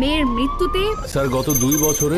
মেয়ের মৃত্যুতে স্যার গত দুই বছরে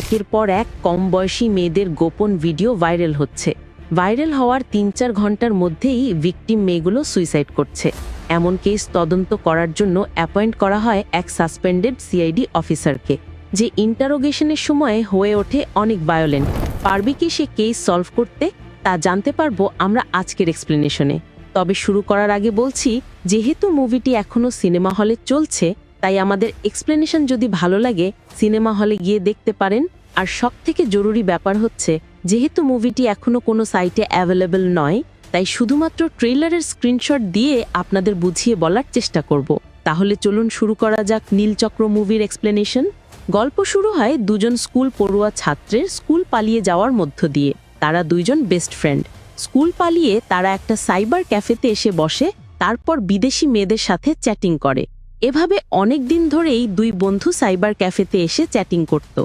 একের পর এক কম বয়সী মেয়েদের গোপন ভিডিও ভাইরাল হচ্ছে। ভাইরাল হওয়ার তিন চার ঘণ্টার মধ্যেই ভিকটিম মেয়েগুলো সুইসাইড করছে। এমন কেস তদন্ত করার জন্য অ্যাপয়েন্ট করা হয় এক সাসপেন্ডেড সিআইডি অফিসারকে যে ইন্টারোগেশনের সময় হয়ে ওঠে অনেক ভায়োলেন্ট। পারবে কি সে কেস সলভ করতে? তা জানতে পারব আমরা আজকের এক্সপ্লেনেশনে। তবে শুরু করার আগে বলছি, যেহেতু মুভিটি এখনও সিনেমা হলে চলছে, তাই আমাদের এক্সপ্লেনেশন যদি ভালো লাগে, সিনেমা হলে গিয়ে দেখতে পারেন। আর সব থেকে জরুরি ব্যাপার হচ্ছে, যেহেতু মুভিটি এখনও কোনো সাইটে অ্যাভেলেবল নয়, তাই শুধুমাত্র ট্রেলারের স্ক্রিনশট দিয়ে আপনাদের বুঝিয়ে বলার চেষ্টা করব। তাহলে চলুন শুরু করা যাক নীলচক্র মুভির এক্সপ্লেনেশন গল্প শুরু হয় দুজন স্কুল পড়ুয়া ছাত্রের স্কুল পালিয়ে যাওয়ার মধ্য দিয়ে। তারা দুইজন বেস্ট ফ্রেন্ড স্কুল পালিয়ে তারা একটা সাইবার ক্যাফেতে এসে বসে, তারপর বিদেশি মেয়েদের সাথে চ্যাটিং করে। এভাবে অনেক দিন ধরেই দুই বন্ধু সাইবার ক্যাফেতে এসে চ্যাটিং করত।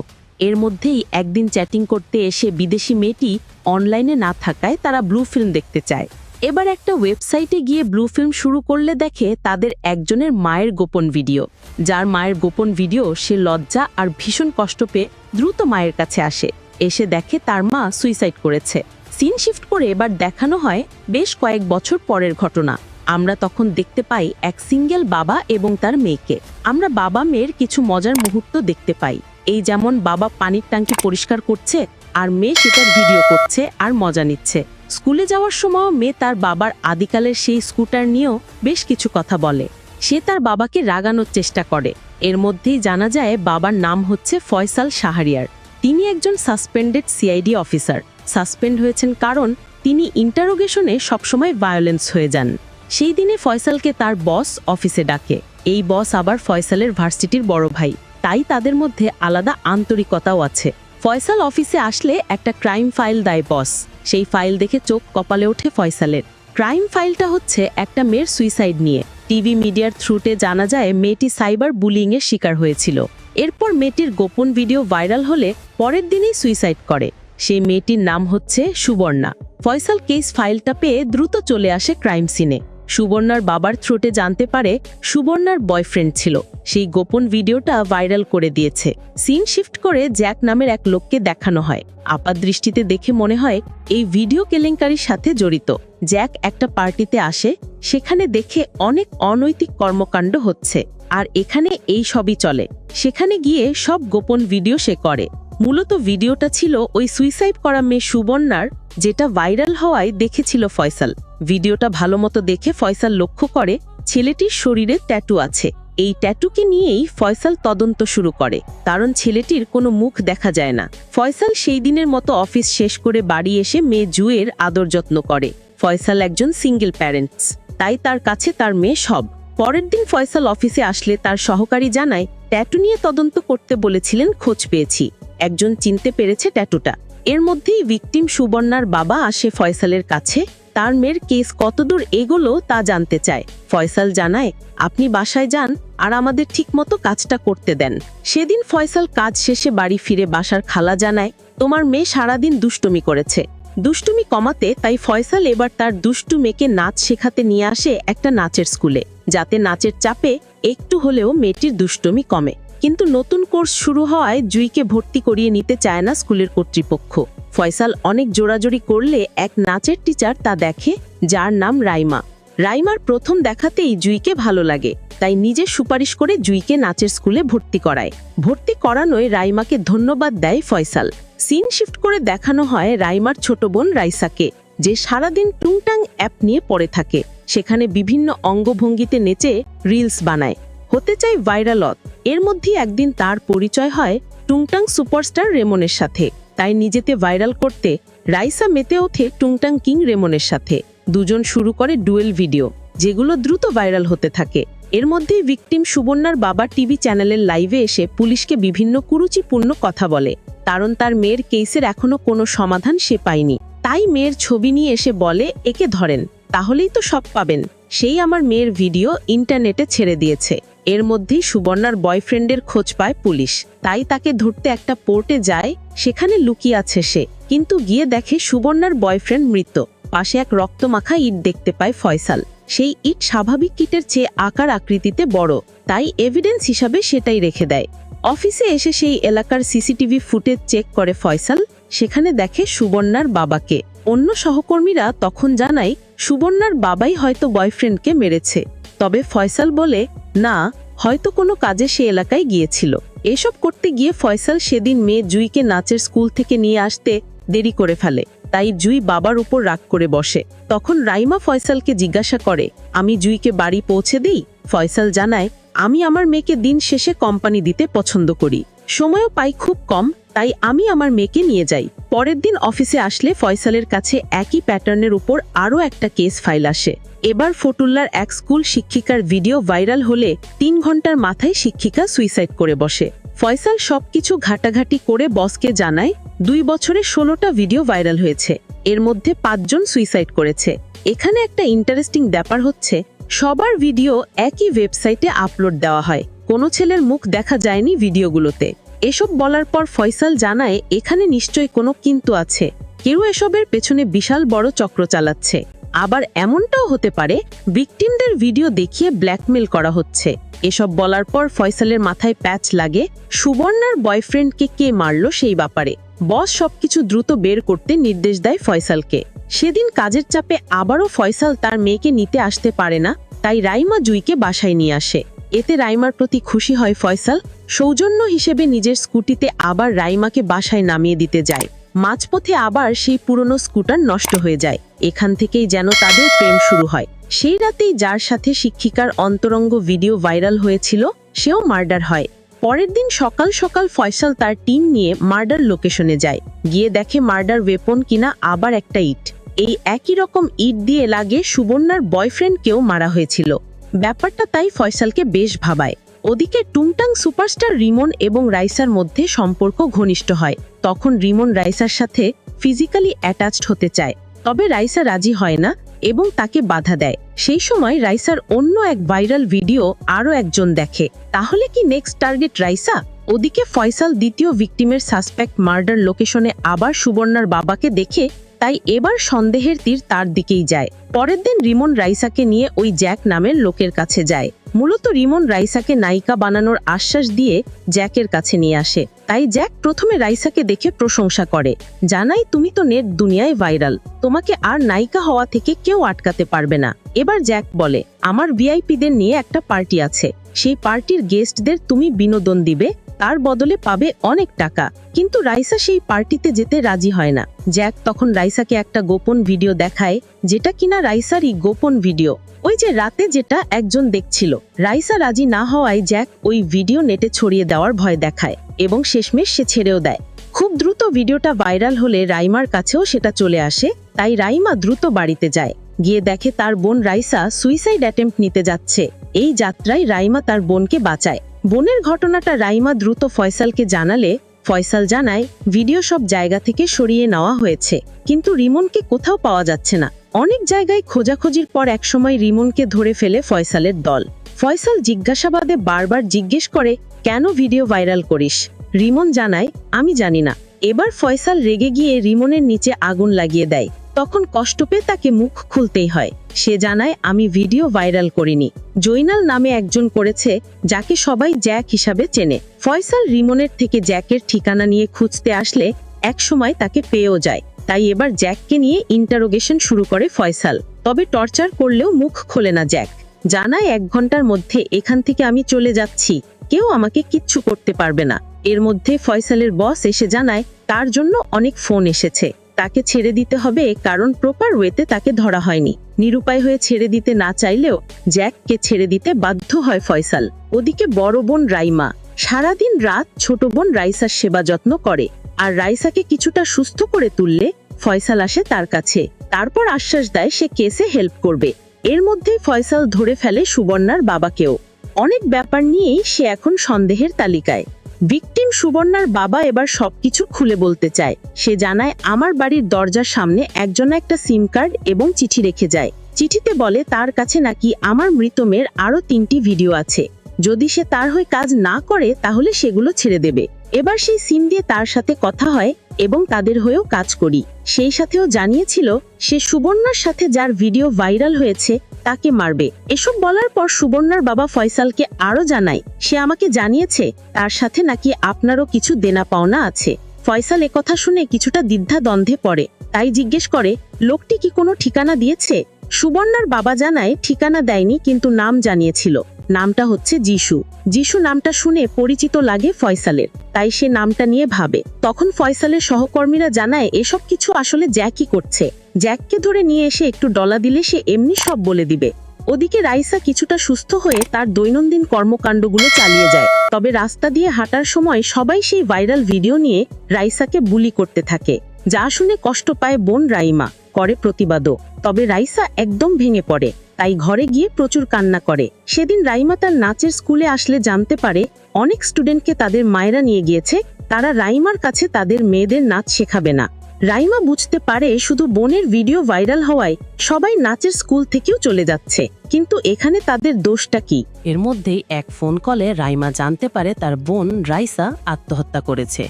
এর মধ্যেই একদিন চ্যাটিং করতে এসে বিদেশি মেয়েটি অনলাইনে না থাকায় তারা ব্লু ফিল্ম দেখতে চায়। এবার একটা ওয়েবসাইটে গিয়ে ব্লু ফিল্ম শুরু করলে দেখে তাদের একজনের মায়ের গোপন ভিডিও। যার মায়ের গোপন ভিডিও সে লজ্জা আর ভীষণ কষ্ট পেয়ে দ্রুত মায়ের কাছে আসে। এসে দেখে তার মা সুইসাইড করেছে। সিন শিফট করে এবার দেখানো হয় বেশ কয়েক বছর পরের ঘটনা। আমরা তখন দেখতে পাই এক সিঙ্গেল বাবা এবং তার মেয়েকে। আমরা বাবা মেয়ের কিছু মজার মুহূর্ত দেখতে পাই। এই যেমন বাবা পানির ট্যাঙ্কি পরিষ্কার করছে, আর মেয়ে সেটার ভিডিও করছে আর মজা নিচ্ছে। স্কুলে যাওয়ার সময় মেয়ে তার বাবার আদিকালের সেই স্কুটার নিয়েও বেশ কিছু কথা বলে। সে তার বাবাকে রাগানোর চেষ্টা করে। এর মধ্যেই জানা যায় বাবার নাম হচ্ছে ফয়সাল শাহরিয়ার। তিনি একজন সাসপেন্ডেড সিআইডি অফিসার সাসপেন্ড হয়েছেন কারণ তিনি ইন্টারোগেশনে সবসময় ভায়োলেন্স হয়ে যান। সেই দিনে ফয়সালকে তার বস অফিসে ডাকে। এই বস আবার ফয়সালের ভার্সিটির বড় ভাই। তাই তাদের মধ্যে আলাদা আন্তরিকতাও আছে। ফয়সাল অফিসে আসলে একটা ক্রাইম ফাইল দেয় বস সেই ফাইল দেখে চোখ কপালে ওঠে ফয়সালের। ক্রাইম ফাইলটা হচ্ছে একটা মেয়ের সুইসাইড নিয়ে। টিভি মিডিয়ার থ্রুতে জানা যায়, মেয়েটি সাইবার বুলিংয়ের শিকার হয়েছিল। এরপর মেয়েটির গোপন ভিডিও ভাইরাল হলে পরের দিনেই সুইসাইড করে। সেই মেয়েটির নাম হচ্ছে সুবর্ণা। ফয়সাল কেস ফাইলটা পেয়ে দ্রুত চলে আসে ক্রাইম সিনে। সুবর্ণার বাবার থ্রোটে জানতে পারে সুবর্ণার বয়ফ্রেন্ড ছিল। সেই গোপন ভিডিওটা ভাইরাল করে দিয়েছে। সিন শিফট করে জ্যাক নামের এক লোককে দেখানো হয়। আপাত দৃষ্টিতে দেখে মনে হয় এই ভিডিও কেলেঙ্কারির সাথে জড়িত। জ্যাক একটা পার্টিতে আসে, সেখানে দেখে অনেক অনৈতিক কর্মকাণ্ড হচ্ছে। আর এখানে এই সবই চলে। সেখানে গিয়ে সব গোপন ভিডিও সে করে। মূলত ভিডিওটা ছিল ওই সুইসাইড করা মেয়ে সুবর্ণার, যেটা ভাইরাল হওয়ায় দেখেছিল ফয়সাল। ভিডিওটা ভালো মতো দেখে ফয়সাল লক্ষ্য করে, ছেলেটির শরীরে ট্যাটু আছে। এই ট্যাটুকে নিয়েই ফয়সাল তদন্ত শুরু করে, কারণ ছেলেটির কোনো মুখ দেখা যায় না। ফয়সাল সেই দিনের মতো অফিস শেষ করে বাড়ি এসে মেয়ে জুয়ের আদর যত্ন করে। ফয়সাল একজন সিঙ্গেল প্যারেন্টস, তাই তার কাছে তার মেয়ে সব। পরের দিন ফয়সাল অফিসে আসলে তার সহকারী জানায়, ট্যাটু নিয়ে তদন্ত করতে বলেছিলেন, খোঁজ পেয়েছি। একজন চিনতে পেরেছে ট্যাটুটা। এর মধ্যেই ভিকটিম সুবর্ণার বাবা আসে ফয়সালের কাছে। তার মেয়ের কেস কতদূর এগোলো তা জানতে চায়। ফয়সাল জানায়, আপনি বাসায় যান আর আমাদের ঠিকমতো কাজটা করতে দেন। সেদিন ফয়সাল কাজ শেষে বাড়ি ফিরে বাসার খালা জানায়, তোমার মেয়ে সারাদিন দুষ্টুমি করেছে। দুষ্টুমি কমাতে তাই ফয়সাল এবার তার দুষ্টু মেয়েকে নাচ শেখাতে নিয়ে আসে একটা নাচের স্কুলে। যাতে নাচের চাপে একটু হলেও মেয়েটির দুষ্টুমি কমে। কিন্তু নতুন কোর্স শুরু হওয়ায় জুইকে ভর্তি করিয়ে নিতে চায় না স্কুলের কর্তৃপক্ষ। ফয়সাল অনেক জোরাজোরি করলে এক নাচের টিচার তা দেখে, যার নাম রাইমা। রাইমার প্রথম দেখাতেই জুইকে ভালো লাগে, তাই নিজে সুপারিশ করে জুইকে নাচের স্কুলে ভর্তি করায়। ভর্তি করানোয় রাইমাকে ধন্যবাদ দেয় ফয়সাল। সিন শিফট করে দেখানো হয় রাইমার ছোট বোন রাইসাকে, যে সারাদিন টুংটাং অ্যাপ নিয়ে পড়ে থাকে। সেখানে বিভিন্ন অঙ্গভঙ্গিতে নেচে রিলস বানায়। হতে চাই ভাইরালত এর মধ্যে একদিন তার পরিচয় হয় টুংটাং সুপারস্টার রেমনের সাথে। তাই নিজেতে ভাইরাল করতে রাইসা মেতে ওঠে টুংটাং কিং রেমনের সাথে। দুজন শুরু করে ডুয়েল ভিডিও, যেগুলো দ্রুত ভাইরাল হতে থাকে। এর মধ্যেই ভিকটিম সুবর্ণার বাবা টিভি চ্যানেলের লাইভে এসে পুলিশকে বিভিন্ন কুরুচিপূর্ণ কথা বলে। কারণ তার মেয়ের কেসের এখনও কোনো সমাধান সে পায়নি। তাই মেয়ের ছবি নিয়ে এসে বলে, একে ধরেন, তাহলেই তো সব পাবেন। সেই আমার মেয়ের ভিডিও ইন্টারনেটে ছেড়ে দিয়েছে। এর মধ্যেই সুবর্ণার বয়ফ্রেন্ডের খোঁজ পায় পুলিশ। তাই তাকে ধরতে একটা পোর্টে যায়, সেখানে লুকিয়ে আছে সে। কিন্তু গিয়ে দেখে সুবর্ণার বয়ফ্রেন্ড মৃত। পাশে এক রক্তমাখা ইট দেখতে পায় ফয়সাল। সেই ইট স্বাভাবিক কিটের চেয়ে আকার আকৃতিতে বড়। তাই এভিডেন্স হিসাবে সেটাই রেখে দেয়। অফিসে এসে সেই এলাকার সিসিটিভি ফুটেজ চেক করে ফয়সাল। সেখানে দেখে সুবর্ণার বাবাকে। অন্য সহকর্মীরা তখন জানায়, সুবর্ণার বাবাই হয়তো বয়ফ্রেন্ডকে মেরেছে। তবে ফয়সাল বলে না, হয়তো কোনো কাজে সে এলাকায় গিয়েছিল। এসব করতে গিয়ে ফয়সাল সেদিন মেয়ে জুইকে নাচের স্কুল থেকে নিয়ে আসতে দেরি করে ফেলে। তাই জুই বাবার উপর রাগ করে বসে। তখন রাইমা ফয়সালকে জিজ্ঞাসা করে, আমি জুইকে বাড়ি পৌঁছে দিই? ফয়সাল জানায়, আমি আমার মেয়েকে দিন শেষে কোম্পানি দিতে পছন্দ করি। সময়ও পাই খুব কম, তাই আমি আমার মেয়েকে নিয়ে যাই। পরের দিন অফিসে আসলে ফয়সালের কাছে একই প্যাটার্নের উপর আরও একটা কেস ফাইল আসে। এবার ফটুল্লার এক স্কুল শিক্ষিকার ভিডিও ভাইরাল হলে তিন ঘণ্টার মাথায় শিক্ষিকা সুইসাইড করে বসে। ফয়সাল সবকিছু ঘাটাঘাটি করে বসকে জানায়, দুই বছরে ষোলোটা ভিডিও ভাইরাল হয়েছে, এর মধ্যে পাঁচজন সুইসাইড করেছে। এখানে একটা ইন্টারেস্টিং ব্যাপার হচ্ছে, সবার ভিডিও একই ওয়েবসাইটে আপলোড দেওয়া হয়। কোনো ছেলের মুখ দেখা যায়নি ভিডিওগুলোতে। এসব বলার পর ফয়সাল জানায়, এখানে নিশ্চয়ই কোনো কিন্তু আছে। কেউ এসবের পেছনে বিশাল বড় চক্র চালাচ্ছে। আবার এমনটাও হতে পারে, ভিকটিমদের ভিডিও দেখিয়ে ব্ল্যাকমেল করা হচ্ছে। এসব বলার পর ফয়সালের মাথায় প্যাচ লাগে, সুবর্ণার বয়ফ্রেন্ডকে কে মারলো সেই ব্যাপারে। বস সবকিছু দ্রুত বের করতে নির্দেশ দেয় ফয়সালকে। সেদিন কাজের চাপে আবারও ফয়সাল তার মেয়েকে নিতে আসতে পারে না, তাই রাইমা জুইকে বাসায় নিয়ে আসে। এতে রাইমার প্রতি খুশি হয় ফয়সাল, সৌজন্য হিসেবে নিজের স্কুটিতে আবার রাইমাকে বাসায় নামিয়ে দিতে যায়। মাঝপথে আবার সেই পুরনো স্কুটার নষ্ট হয়ে যায়। এখান থেকেই যেন তাদের প্রেম শুরু হয়। সেই রাতেই যার সাথে শিক্ষিকার অন্তরঙ্গ ভিডিও ভাইরাল হয়েছিল, সেও মার্ডার হয়। পরের দিন সকাল সকাল ফয়সাল তার টিম নিয়ে মার্ডার লোকেশনে যায়। গিয়ে দেখে মার্ডার ওয়েপন কিনা আবার একটা ইট। এই একই রকম ইট দিয়ে লাগে সুবর্ণার বয়ফ্রেন্ডকেও মারা হয়েছিল। ব্যাপারটা তাই ফয়সালকে বেশ ভাবায়। ওদিকে টুংটাং সুপারস্টার রিমন এবং রাইসার মধ্যে সম্পর্ক ঘনিষ্ঠ হয়। তখন রিমন রাইসার সাথে ফিজিক্যালি অ্যাটাচড হতে চায়। তবে রাইসা রাজি হয় না এবং তাকে বাধা দেয়। সেই সময় রাইসার অন্য এক ভাইরাল ভিডিও আরও একজন দেখে। তাহলে কি নেক্সট টার্গেট রাইসা? ওদিকে ফয়সাল দ্বিতীয় ভিকটিমের সাসপেক্ট মার্ডার লোকেশনে আবার সুবর্ণার বাবাকে দেখে তাই এবার সন্দেহের তীর তার দিকেই যায়। পরের দিন রিমন রাইসাকে নিয়ে ওই জ্যাক নামের লোকের কাছে যায়। মূলত রিমন রাইসাকে নায়িকা বানানোর আশ্বাস দিয়ে জ্যাকের কাছে নিয়ে আসে। তাই জ্যাক প্রথমে রাইসাকে দেখে প্রশংসা করে। জানাই তুমি তো নেট দুনিয়ায় ভাইরাল। তোমাকে আর নায়িকা হওয়া থেকে কেউ আটকাতে পারবে না। এবার জ্যাক বলে, আমার ভিআইপিদের নিয়ে একটা পার্টি আছে। সেই পার্টির গেস্টদের তুমি বিনোদন দিবে। তার বদলে পাবে অনেক টাকা। কিন্তু রাইসা সেই পার্টিতে যেতে রাজি হয় না। জ্যাক তখন রাইসাকে একটা গোপন ভিডিও দেখায়, যেটা কিনা রাইসারই গোপন ভিডিও। ওই যে রাতে যেটা একজন দেখছিল। রাইসা রাজি না হওয়ায় জ্যাক ওই ভিডিও নেটে ছড়িয়ে দেওয়ার ভয় দেখায় এবং শেষমেশ সে ছেড়েও দেয়। খুব দ্রুত ভিডিওটা ভাইরাল হলে রাইমার কাছেও সেটা চলে আসে, তাই রাইমা দ্রুত বাড়িতে যায়। গিয়ে দেখে তার বোন রাইসা সুইসাইড অ্যাটেম্প নিতে যাচ্ছে। এই যাত্রায় রাইমা তার বোনকে বাঁচায়। বোনের ঘটনাটা রাইমা দ্রুত ফয়সালকে জানালে, ফয়সাল জানায়, ভিডিও সব জায়গা থেকে সরিয়ে নেওয়া হয়েছে। কিন্তু রিমনকে কোথাও পাওয়া যাচ্ছে না। অনেক জায়গায় খোঁজাখুঁজির পর একসময় রিমনকে ধরে ফেলে ফয়সালের দল। ফয়সাল জিজ্ঞাসাবাদে বারবার জিজ্ঞেস করে, কেন ভিডিও ভাইরাল করিস? রিমন জানায়, আমি জানি না। এবার ফয়সাল রেগে গিয়ে রিমনের নিচে আগুন লাগিয়ে দেয়। তখন কষ্ট পেয়ে তাকে মুখ খুলতেই হয়। সে জানায়, আমি ভিডিও ভাইরাল করিনি। জৈনাল নামে একজন করেছে, যাকে সবাই জ্যাক হিসাবে চেনে। ফয়সাল রিমনের থেকে জ্যাকের ঠিকানা নিয়ে খুঁজতে আসলে একসময় তাকে পেয়েও যায়। তাই এবার জ্যাককে নিয়ে ইন্টারোগেশন শুরু করে ফয়সাল। তবে টর্চার করলেও মুখ খোলে না জ্যাক। জানায়, এক ঘণ্টার মধ্যে এখান থেকে আমি চলে যাচ্ছি। কেউ আমাকে কিচ্ছু করতে পারবে না। এর মধ্যে ফয়সালের বস এসে জানায়, তার জন্য অনেক ফোন এসেছে। তাকে ছেড়ে দিতে হবে কারণ প্রপার ওয়েতে তাকে ধরা হয়নি। নিরুপায় হয়ে ছেড়ে দিতে না চাইলেও জ্যাককে ছেড়ে দিতে বাধ্য হয় ফয়সাল। ওদিকে বড় বোন রাইমা সারাদিন রাত ছোট বোন রাইসার সেবা যত্ন করে আর রাইসাকে কিছুটা সুস্থ করে তুললে ফয়সাল আসে তার কাছে। তারপর আশ্বাস দেয় সে কেসে হেল্প করবে। এর মধ্যেই ফয়সাল ধরে ফেলে সুবর্ণার বাবাকেও। অনেক ব্যাপার নিয়েই সে এখন সন্দেহের তালিকায়। ভিকটিম সুবর্ণার বাবা এবার সবকিছু খুলে বলতে চায়। সে জানায়, আমার বাড়ির দরজার সামনে একজন একটা সিম কার্ড এবং চিঠি রেখে যায়। চিঠিতে বলে, তার কাছে নাকি আমার মৃত মেয়ের আরও তিনটি ভিডিও আছে। যদি সে তার হয়ে কাজ না করে, তাহলে সেগুলো ছেড়ে দেবে। এবার সেই সিম দিয়ে তার সাথে কথা হয় এবং তাদের হয়েও কাজ করি। সেই সাথেও জানিয়েছিল, সে সুবর্ণার সাথে যার ভিডিও ভাইরাল হয়েছে তাকে মারবে। এসব বলার পর সুবর্ণার বাবা ফয়সালকে আরও জানায়, সে আমাকে জানিয়েছে, তার সাথে নাকি আপনারও কিছু দেনা পাওনা আছে। ফয়সাল একথা শুনে কিছুটা দ্বিধা দ্বন্দ্বে পড়ে, তাই জিজ্ঞেস করে, লোকটি কি কোনো ঠিকানা দিয়েছে? সুবর্ণার বাবা জানায়, ঠিকানা দেয়নি, কিন্তু নাম জানিয়েছিল। নামটা হচ্ছে যিশু। যিশু নামটা শুনে পরিচিত লাগে ফয়সালের, তাই সে নামটা নিয়ে ভাবে। তখন ফয়সালের সহকর্মীরা জানায়, এসব কিছু আসলে জ্যাকই করছে। জ্যাককে ধরে নিয়ে এসে একটু ডলা দিলে সে এমনি সব বলে দিবে। ওদিকে রাইসা কিছুটা সুস্থ হয়ে তার দৈনন্দিন কর্মকাণ্ডগুলো চালিয়ে যায়। তবে রাস্তা দিয়ে হাঁটার সময় সবাই সেই ভাইরাল ভিডিও নিয়ে রাইসাকে বুলি করতে থাকে। যা শুনে কষ্ট পায় বোন রাইমা, করে প্রতিবাদও। তবে রাইসা একদম ভেঙে পড়ে। তাই ঘরে গিয়ে প্রচুর কান্না করে। সেদিন রাইমা তার নাচের স্কুলে আসলে জানতে পারে, অনেক স্টুডেন্টকে তাদের মায়েরা নিয়ে গিয়েছে, তারা রাইমার কাছে তাদের মেয়েদের নাচ শেখাবে না। রাইমা বুঝতে পারে শুধু বোনের ভিডিও ভাইরাল হওয়ায় সবাই নাচের স্কুল থেকেও চলে যাচ্ছে, কিন্তু এখানে তাদের দোষটা কি? এর মধ্যেই এক ফোন কলে রাইমা জানতে পারে তার বোন রাইসা আত্মহত্যা করেছে,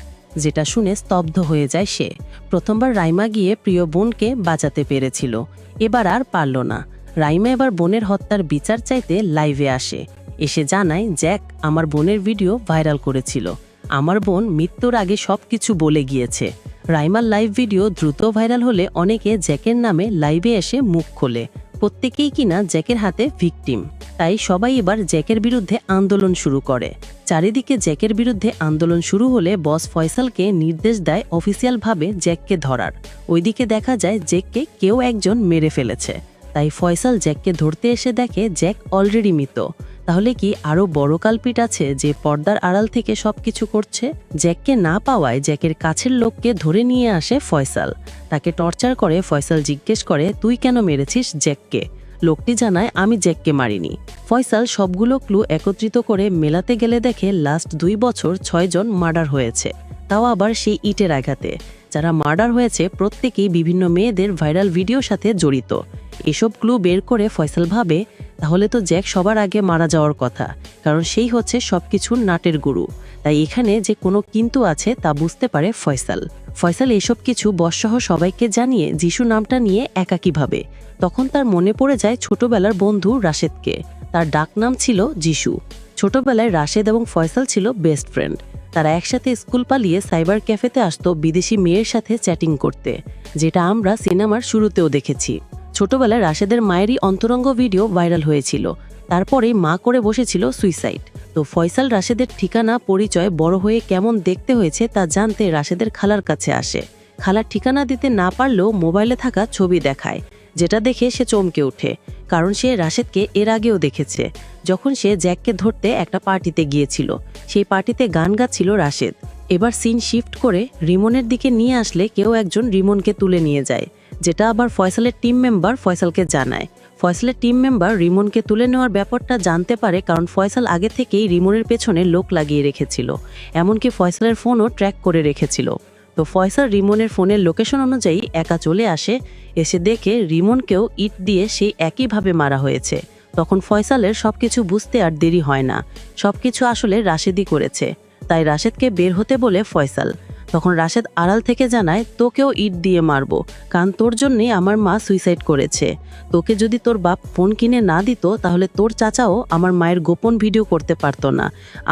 যেটা শুনে স্তব্ধ হয়ে যায় সে। প্রথমবার রাইমা গিয়ে প্রিয় বোনকে বাঁচাতে পেরেছিল, এবার আর পারল না। রাইমা এবার বোনের হত্যার বিচার চাইতে লাইভে আসে। এসে জানায়, জ্যাক, আমার বোনের ভিডিও ভাইরাল করেছিল। আমার বোন মৃত্যুর আগে সব কিছু বলে গিয়েছে। রাইমার লাইভ ভিডিও দ্রুত ভাইরাল হলে অনেকে জ্যাকের নামে লাইভে এসে মুখ খোলে। প্রত্যেকেই কিনা জ্যাকের হাতে ভিকটিম। তাই সবাই এবার জ্যাকের বিরুদ্ধে আন্দোলন শুরু করে। চারিদিকে জ্যাকের বিরুদ্ধে আন্দোলন শুরু হলে বস ফয়সালকে নির্দেশ দেয় অফিসিয়ালভাবে জ্যাককে ধরার। ওইদিকে দেখা যায় জ্যাককে কেউ একজন মেরে ফেলেছে। তাই ফয়সাল জ্যাককে ধরতে এসে দেখে জ্যাক অলরেডি মৃত। তাহলে কি আরও বড় কালপিট আছে যে পর্দার আড়াল থেকে সবকিছু করছে? জ্যাককে না পাওয়ায় জ্যাকের কাছের লোককে ধরে নিয়ে আসে ফয়সাল। তাকে টর্চার করে ফয়সাল জিজ্ঞেস করে, তুই কেন মেরেছিস জ্যাককে? লোকটি জানায়, আমি জ্যাককে মারিনি। ফয়সাল সবগুলো ক্লু একত্রিত করে মেলাতে গেলে দেখে লাস্ট দুই বছর ছয়জন মার্ডার হয়েছে। তাও আবার সেই ইটের আঘাতে। যারা মার্ডার হয়েছে, প্রত্যেকেই বিভিন্ন মেয়েদের ভাইরাল ভিডিওর সাথে জড়িত। এসব ক্লু বের করে ফয়সাল ভাবে, তাহলে তো জ্যাক সবার আগে মারা যাওয়ার কথা, কারণ সেই হচ্ছে সবকিছুর নাটের গুরু। তাই এখানে যে কোনো কিন্তু আছে তা বুঝতে পারে ফয়সাল। ফয়সাল এসব কিছু বসসহ সবাইকে জানিয়ে যিশু নামটা নিয়ে একাকী ভাবে। তখন তার মনে পড়ে যায় ছোটবেলার বন্ধু রাশেদকে। তার ডাকনাম ছিল যিশু। ছোটবেলায় রাশেদ এবং ফয়সাল ছিল বেস্ট ফ্রেন্ড তারা একসাথে স্কুল পালিয়ে সাইবার ক্যাফেতে আসতো বিদেশি মেয়ের সাথে চ্যাটিং করতে, যেটা আমরা সিনেমার শুরুতেও দেখেছি। ছোটবেলায় রাশেদের মায়েরই অন্তরঙ্গ ভিডিও ভাইরাল হয়েছিল। তারপরেই মা করে বসেছিল সুইসাইড। তো ফয়সাল রাশেদের ঠিকানা, পরিচয়, বড় হয়ে কেমন দেখতে হয়েছে তা জানতে রাশেদের খালার কাছে আসে। খালার ঠিকানা দিতে না পারলেও মোবাইলে থাকা ছবি দেখায়, যেটা দেখে সে চমকে ওঠে, কারণ সে রাশেদকে এর আগেও দেখেছে। যখন সে জ্যাককে ধরতে একটা পার্টিতে গিয়েছিল, সেই পার্টিতে গান গাচ্ছিল রাশেদ। এবার সিন শিফট করে রিমনের দিকে নিয়ে আসলে কেউ একজন রিমনকে তুলে নিয়ে যায়। যেটা আবার ফয়সালের টিম মেম্বার ফয়সালকে জানায়। ফয়সালের টিম মেম্বার রিমনকে তুলে নেওয়ার ব্যাপারটা জানতে পারে কারণ ফয়সাল আগে থেকেই রিমনের পেছনে লোক লাগিয়ে রেখেছিল। এমনকি ফয়সালের ফোনও ট্র্যাক করে রেখেছিল। তো ফয়সাল রিমনের ফোনের লোকেশন অনুযায়ী একা চলে আসে, এসে দেখে রিমনকেও ইট দিয়ে সেই একইভাবে মারা হয়েছে। তখন ফয়সালের সব কিছু বুঝতে আর দেরি হয় না। সব কিছু আসলে রাশেদই করেছে। তাই রাশেদকে বের হতে বলে ফয়সাল। তখন রাশেদ আড়াল থেকে জানায়, তোকেও ইট দিয়ে মারবো। কারণ তোর জন্যই আমার মা সুইসাইড করেছে। তোকে যদি তোর বাপ ফোন কিনে না দিত, তাহলে তোর চাচাও আমার মায়ের গোপন ভিডিও করতে পারতো না।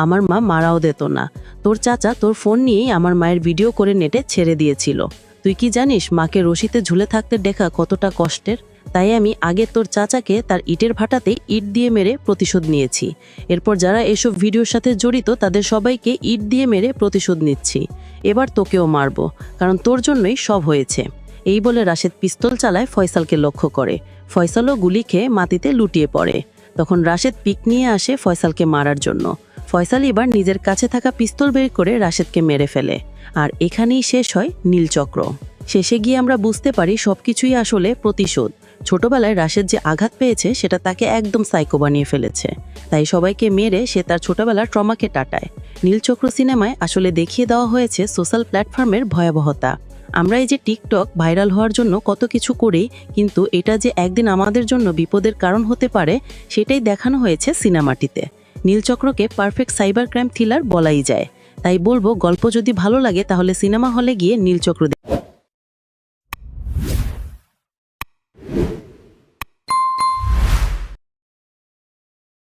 আমার মা মারাও দিত না। তোর চাচা তোর ফোন নিয়েই আমার মায়ের ভিডিও করে নেটে ছেড়ে দিয়েছিল। তুই কি জানিস, মাকে রশিতে ঝুলে থাকতে দেখা কতটা কষ্টের? তাই আমি আগে তোর চাচাকে তার ইটের ভাটাতে ইট দিয়ে মেরে প্রতিশোধ নিয়েছি। এরপর যারা এসব ভিডিওর সাথে জড়িত, তাদের সবাইকে ইট দিয়ে মেরে প্রতিশোধ নিচ্ছি। এবার তোকেও মারব, কারণ তোর জন্যই সব হয়েছে। এই বলে রাশেদ পিস্তল চালায় ফয়সালকে লক্ষ্য করে। ফয়সালও গুলি খেয়ে মাটিতে লুটিয়ে পড়ে। তখন রাশেদ পিক নিয়ে আসে ফয়সালকে মারার জন্য। ফয়সাল এবার নিজের কাছে থাকা পিস্তল বের করে রাশেদকে মেরে ফেলে। আর এখানেই শেষ হয় নীলচক্র। শেষে গিয়ে আমরা বুঝতে পারি সবকিছুই আসলে প্রতিশোধ। ছোটবেলায় রাশেদ যে আঘাত পেয়েছে, সেটা তাকে একদম সাইকো বানিয়ে ফেলেছে। তাই সবাইকে মেরে সে তার ছোটবেলার ট্রমাকে টাটায়। নীলচক্র সিনেমায় আসলে দেখিয়ে দেওয়া হয়েছে সোশ্যাল প্ল্যাটফর্মের ভয়াবহতা। আমরা এই যে টিকটক ভাইরাল হওয়ার জন্য কত কিছু করি, কিন্তু এটা যে একদিন আমাদের জন্য বিপদের কারণ হতে পারে, সেটাই দেখানো হয়েছে সিনেমাটিতে। নীলচক্রকে পারফেক্ট সাইবার ক্রাইম থ্রিলার বলাই যায়। তাই বলব, গল্প যদি ভালো লাগে, তাহলে সিনেমা হলে গিয়ে নীলচক্র দেখ